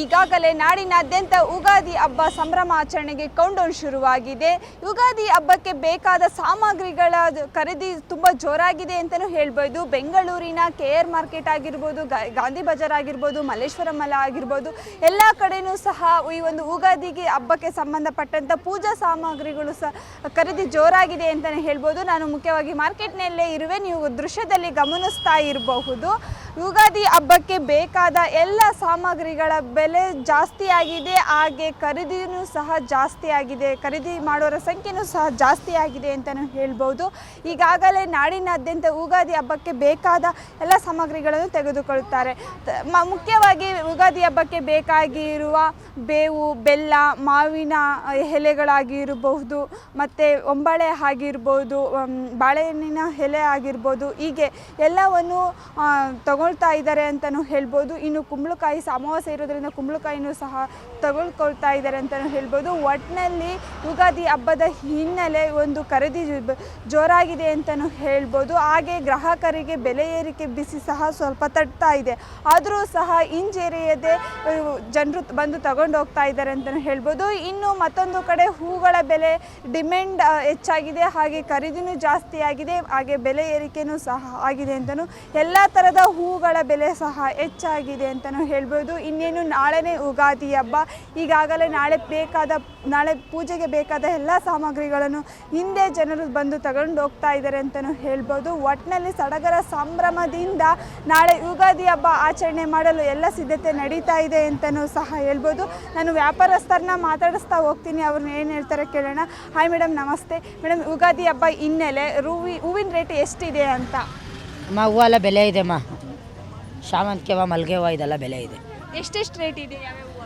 ಈಗಾಗಲೇ ನಾಡಿನಾದ್ಯಂತ ಯುಗಾದಿ ಹಬ್ಬ ಸಂಭ್ರಮ ಆಚರಣೆಗೆ ಕೌಂಟೌನ್ ಶುರುವಾಗಿದೆ. ಯುಗಾದಿ ಹಬ್ಬಕ್ಕೆ ಬೇಕಾದ ಸಾಮಗ್ರಿಗಳ ಖರೀದಿ ತುಂಬ ಜೋರಾಗಿದೆ ಅಂತಲೂ ಹೇಳ್ಬೋದು. ಬೆಂಗಳೂರಿನ ಕೆ ಆರ್ ಮಾರ್ಕೆಟ್ ಆಗಿರ್ಬೋದು ಗಾಂಧಿ ಬಜಾರ್ ಆಗಿರ್ಬೋದು, ಮಲ್ಲೇಶ್ವರಂ ಮಲ ಆಗಿರ್ಬೋದು, ಎಲ್ಲ ಕಡೆಯೂ ಸಹ ಈ ಒಂದು ಯುಗಾದಿಗೆ ಹಬ್ಬಕ್ಕೆ ಸಂಬಂಧಪಟ್ಟಂಥ ಪೂಜಾ ಸಾಮಗ್ರಿಗಳು ಸಹ ಖರೀದಿ ಜೋರಾಗಿದೆ ಅಂತಲೇ ಹೇಳ್ಬೋದು. ನಾನು ಮುಖ್ಯವಾಗಿ ಮಾರ್ಕೆಟ್ನಲ್ಲೇ ಇರುವೆ. ನೀವು ದೃಶ್ಯದಲ್ಲಿ ಗಮನಿಸ್ತಾ ಇರಬಹುದು. ಯುಗಾದಿ ಹಬ್ಬಕ್ಕೆ ಬೇಕಾದ ಎಲ್ಲ ಸಾಮಗ್ರಿಗಳ ಬೆಲೆ ಜಾಸ್ತಿ ಆಗಿದೆ ಹಾಗೆ ಖರೀದಿನೂ ಸಹ ಜಾಸ್ತಿ ಆಗಿದೆ ಖರೀದಿ ಮಾಡೋರ ಸಂಖ್ಯೆನೂ ಸಹ ಜಾಸ್ತಿ ಆಗಿದೆ ಅಂತಲೂ ಹೇಳ್ಬೋದು. ಈಗಾಗಲೇ ನಾಡಿನಾದ್ಯಂತ ಯುಗಾದಿ ಹಬ್ಬಕ್ಕೆ ಬೇಕಾದ ಎಲ್ಲ ಸಾಮಗ್ರಿಗಳನ್ನು ತೆಗೆದುಕೊಳ್ಳುತ್ತಾರೆ. ಮುಖ್ಯವಾಗಿ ಯುಗಾದಿ ಹಬ್ಬಕ್ಕೆ ಬೇಕಾಗಿರುವ ಬೇವು ಬೆಲ್ಲ ಮಾವಿನ ಎಲೆಗಳಾಗಿರಬಹುದು ಮತ್ತು ಒಂಬಳೆ ಆಗಿರ್ಬೋದು ಬಾಳೆಹಣ್ಣಿನ ಎಲೆ ಆಗಿರ್ಬೋದು ಹೀಗೆ ಎಲ್ಲವನ್ನು ಆ, ತಗೊಳ್ತಾ ಇದ್ದಾರೆ ಅಂತಲೂ ಹೇಳ್ಬೋದು. ಇನ್ನು ಕುಂಬಳಕಾಯಿ ಅಮಾವಾಸ್ಯೆ ಇರೋದ್ರಿಂದ ಕುಂಬಳಕಾಯಿನೂ ಸಹ ತಗೊಳ್ಕೊಳ್ತಾ ಇದ್ದಾರೆ ಅಂತಲೂ ಹೇಳ್ಬೋದು. ಒಟ್ಟಿನಲ್ಲಿ ಯುಗಾದಿ ಹಬ್ಬದ ಹಿನ್ನೆಲೆ ಒಂದು ಖರೀದಿ ಜೋರಾಗಿದೆ ಅಂತಲೂ ಹೇಳ್ಬೋದು. ಹಾಗೆ ಗ್ರಾಹಕರಿಗೆ ಬೆಲೆ ಏರಿಕೆ ಬಿಸಿ ಸಹ ಸ್ವಲ್ಪ ತಟ್ತಾ ಇದೆ. ಆದರೂ ಸಹ ಇಂಜೇರಿಯದೇ ಜನರು ಬಂದು ತಗೊಂಡು ಹೋಗ್ತಾ ಇದ್ದಾರೆ ಅಂತಲೂ ಹೇಳ್ಬೋದು. ಇನ್ನು ಮತ್ತೊಂದು ಕಡೆ ಹೂಗಳ ಬೆಲೆ ಡಿಮ್ಯಾಂಡ್ ಹೆಚ್ಚಾಗಿದೆ. ಹಾಗೆ ಖರೀದಿನೂ ಜಾಸ್ತಿ ಆಗಿದೆ ಹಾಗೆ ಬೆಲೆ ಏರಿಕೆನೂ ಸಹ ಆಗಿದೆ ಅಂತಲೂ ಎಲ್ಲ ಥರದ ಹೂಗಳ ಬೆಲೆ ಸಹ ಹೆಚ್ಚಾಗಿದೆ ಅಂತಲೂ ಹೇಳ್ಬೋದು. ಇನ್ನೇನು ನಾಳೆನೇ ಯುಗಾದಿ ಹಬ್ಬ. ಈಗಾಗಲೇ ನಾಳೆ ಬೇಕಾದ, ನಾಳೆ ಪೂಜೆಗೆ ಬೇಕಾದ ಎಲ್ಲ ಸಾಮಗ್ರಿಗಳನ್ನು ಹಿಂದೆ ಜನರು ಬಂದು ತಗೊಂಡು ಹೋಗ್ತಾ ಇದ್ದಾರೆ ಅಂತಲೂ ಹೇಳ್ಬೋದು. ಒಟ್ಟಿನಲ್ಲಿ ಸಡಗರ ಸಂಭ್ರಮದಿಂದ ನಾಳೆ ಯುಗಾದಿ ಹಬ್ಬ ಆಚರಣೆ ಮಾಡಲು ಎಲ್ಲ ಸಿದ್ಧತೆ ನಡೀತಾ ಇದೆ ಅಂತಲೂ ಸಹ ಹೇಳ್ಬೋದು. ನಾನು ವ್ಯಾಪಾರಸ್ಥರನ್ನ ಮಾತಾಡಿಸ್ತಾ ಹೋಗ್ತೀನಿ. ಅವ್ರನ್ನ ಏನು ಹೇಳ್ತಾರೆ ಕೇಳೋಣ. ಹಾಯ್ ಮೇಡಮ್ ನಮಸ್ತೆ. ಮೇಡಮ್ ಯುಗಾದಿ ಹಬ್ಬ ಹಿನ್ನೆಲೆ ರೂವಿ, ಹೂವಿನ ರೇಟ್ ಎಷ್ಟಿದೆ ಅಂತ? ಅಮ್ಮ, ಹೂವೆಲ್ಲ ಬೆಲೆ ಇದೆ ಅಮ್ಮ. ಶಾವಂತಿಗೆ ಹೂವು ಮಲ್ಲಿಗೆ ಹೂವು ಇದೆಲ್ಲ ಬೆಲೆ ಇದೆ. ಎಷ್ಟೆಷ್ಟು ರೇಟ್ ಇದೆ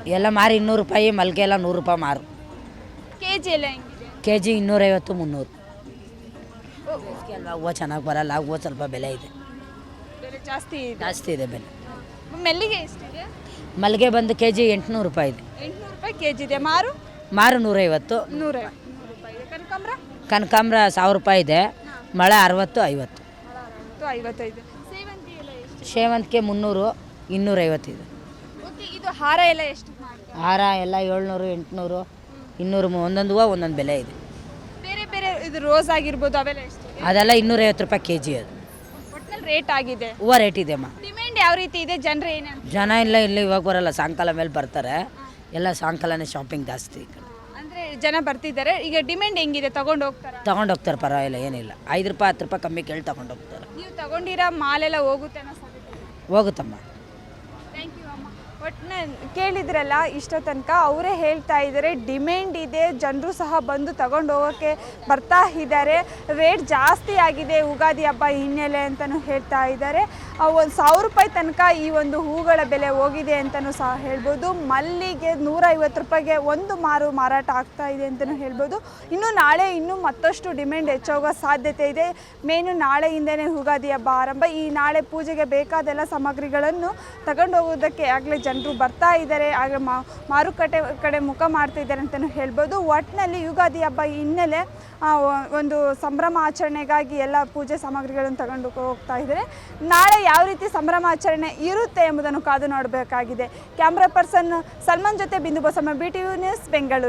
ಎಲ್ಲ ಮಾರು ಇನ್ನೂರು ರೂಪಾಯಿ ಮಲ್ಲಿಗೆ ಎಲ್ಲ ನೂರು ರೂಪಾಯಿ ಮಾರು. ಕೆ ಜಿ ಎಲ್ಲ ಹೆಂಗಿದೆ? ಕೆ ಜಿ ಇನ್ನೂರೈವತ್ತು ಮುನ್ನೂರು. ಅಲ್ವಾ ಹೂವು ಚೆನ್ನಾಗಿ ಬರಲ್ಲ ಹೂವು ಸ್ವಲ್ಪ ಬೆಲೆ ಇದೆ. ಬೆಲೆ ಜಾಸ್ತಿ ಇದೆ. ಜಾಸ್ತಿ ಇದೆ ಬೆಲೆ. ಮೆಲ್ಲಿಗೆ ಎಷ್ಟಿದೆ? ಮಲ್ಲಿಗೆ ಬಂದು ಕೆ ಜಿ ಎಂಟುನೂರು ರೂಪಾಯಿ ಇದೆ. ಎಂಟುನೂರು ರೂಪಾಯಿ ಕೆ ಜಿ ಇದೆ. ಮಾರು? ಮಾರು ನೂರೈವತ್ತು. ನೂರ ನೂರು ರೂಪಾಯಿ ಇದೆ. ಕನಕಾಂಬ್ರ? ಕನಕಾಂಬ್ರ ಸಾವಿರ ರೂಪಾಯಿ ಇದೆ. ಮಳೆ ಅರವತ್ತು ಐವತ್ತು. ಐವತ್ತೈದು ಸೇವಂತಿಗೆ ಮುನ್ನೂರು ಇನ್ನೂರೈವತ್ತಿದೆ. ಓಕೆ ಇದು ಹಾರ ಎಲ್ಲ ಎಷ್ಟು ಹಾರ ಎಲ್ಲ ಏಳ್ನೂರು ಎಂಟುನೂರು ಇನ್ನೂರು ಒಂದೊಂದು ಹೂವು ಒಂದೊಂದು ಬೆಲೆ ಇದೆ. ಬೇರೆ ಬೇರೆ ಇದು ರೋಸ್ ಆಗಿರ್ಬೋದು ಅವೆಲ್ಲ ಎಷ್ಟು? ಅದೆಲ್ಲ ಇನ್ನೂರೈವತ್ತು ರೂಪಾಯಿ ಕೆ ಜಿ ಅದು ರೇಟ್ ಆಗಿದೆ. ಹೂವು ರೇಟ್ ಇದೆ ಅಮ್ಮ. ಡಿಮ್ಯಾಂಡ್ ಯಾವ ರೀತಿ ಇದೆ? ಜನರು ಏನಂತ ಜನ ಇಲ್ಲ ಇಲ್ಲಿ ಇವಾಗ ಬರಲ್ಲ ಸಾಯಂಕಾಲ ಮೇಲೆ ಬರ್ತಾರೆ. ಎಲ್ಲ ಸಾಯಂಕಾಲನೇ ಶಾಪಿಂಗ್ ಜಾಸ್ತಿ ಅಂದರೆ ಕಡೆ. ಅಂದ್ರೆ ಜನ ಬರ್ತಿದ್ದಾರೆ. ಈಗ ಡಿಮ್ಯಾಂಡ್ ಹೆಂಗಿದೆ? ತಗೊಂಡು ಹೋಗ್ತಾರ? ತಗೊಂಡು ಹೋಗ್ತಾರೆ ಪರವಾಗಿಲ್ಲ ಏನಿಲ್ಲ. ಐದು ರೂಪಾಯಿ ಹತ್ತು ರೂಪಾಯಿ ಕಮ್ಮಿ ಕೇಳಿ ತೊಗೊಂಡು ಹೋಗ್ತಾರೆ ನೀವು ತಗೊಂಡಿರೋ ಮಾಲೆಲ್ಲ ಹೋಗುತ್ತೆ ಅನ್ನೋ ಹೋಗುತ್ತಮ್ಮ. ಒಟ್ಟಿನ ಕೇಳಿದ್ರಲ್ಲ, ಇಷ್ಟೋ ತನಕ ಅವರೇ ಹೇಳ್ತಾ ಇದ್ದಾರೆ ಡಿಮ್ಯಾಂಡ್ ಇದೆ, ಜನರು ಸಹ ಬಂದು ತಗೊಂಡು ಹೋಗೋಕ್ಕೆ ಬರ್ತಾ ಇದ್ದಾರೆ. ರೇಟ್ ಜಾಸ್ತಿ ಆಗಿದೆ ಯುಗಾದಿ ಹಬ್ಬ ಹಿನ್ನೆಲೆ ಅಂತಲೂ ಹೇಳ್ತಾ ಇದ್ದಾರೆ. ಒಂದು ಸಾವಿರ ರೂಪಾಯಿ ತನಕ ಈ ಒಂದು ಹೂಗಳ ಬೆಲೆ ಹೋಗಿದೆ ಅಂತಲೂ ಸಹ ಹೇಳ್ಬೋದು. ಮಲ್ಲಿಗೆ ನೂರೈವತ್ತು ರೂಪಾಯಿಗೆ ಒಂದು ಮಾರು ಮಾರಾಟ ಆಗ್ತಾ ಇದೆ ಅಂತಲೂ ಹೇಳ್ಬೋದು. ಇನ್ನು ನಾಳೆ ಇನ್ನೂ ಮತ್ತಷ್ಟು ಡಿಮ್ಯಾಂಡ್ ಹೆಚ್ಚೋಗೋ ಸಾಧ್ಯತೆ ಇದೆ. ಮೇನು ನಾಳೆಯಿಂದನೇ ಯುಗಾದಿ ಹಬ್ಬ ಆರಂಭ. ಈ ನಾಳೆ ಪೂಜೆಗೆ ಬೇಕಾದೆಲ್ಲ ಸಾಮಗ್ರಿಗಳನ್ನು ತಗೊಂಡು ಹೋಗೋದಕ್ಕೆ ಆಗಲೇ ಜನರು ಬರ್ತಾ ಇದ್ದಾರೆ ಹಾಗೆ ಮಾರುಕಟ್ಟೆ ಕಡೆ ಮುಖ ಮಾಡ್ತಾ ಇದ್ದಾರೆ ಅಂತಲೂ ಹೇಳ್ಬೋದು. ಒಟ್ಟಿನಲ್ಲಿ ಯುಗಾದಿ ಹಬ್ಬ ಹಿನ್ನೆಲೆ ಒಂದು ಸಂಭ್ರಮ ಆಚರಣೆಗಾಗಿ ಎಲ್ಲ ಪೂಜೆ ಸಾಮಗ್ರಿಗಳನ್ನು ತಗೊಂಡು ಹೋಗ್ತಾ ಇದ್ದಾರೆ. ನಾಳೆ ಯಾವ ರೀತಿ ಸಂಭ್ರಮಾಚರಣೆ ಇರುತ್ತೆ ಎಂಬುದನ್ನು ಕಾದು ನೋಡಬೇಕಾಗಿದೆ. ಕ್ಯಾಮ್ರಾ ಪರ್ಸನ್ ಸಲ್ಮಾನ್ ಜೊತೆ Bindu Basamma B T news, Bengaluru.